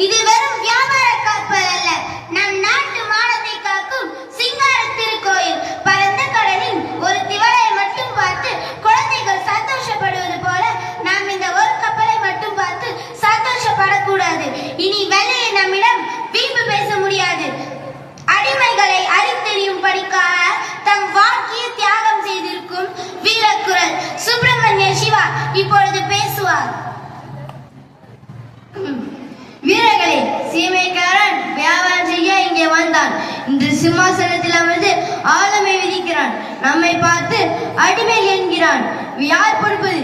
இது வெறும் வியாபார கப்பல் அல்ல நம் நாட்டு சீமைக்காரன் வியாபாரம் செய்ய இங்கே வந்தான். இன்று சிம்மாசனத்தில் அமர்ந்து ஆளுமை விதிக்கிறான். நம்மை பார்த்து அடிமை என்கிறான். யார் பொறுப்பது?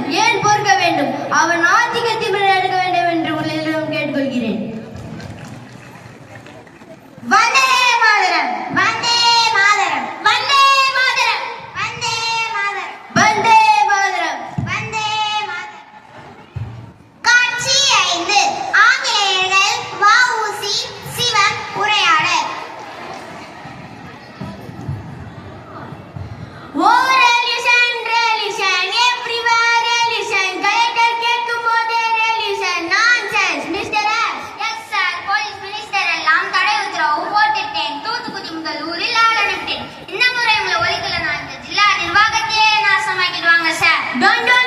Dun dun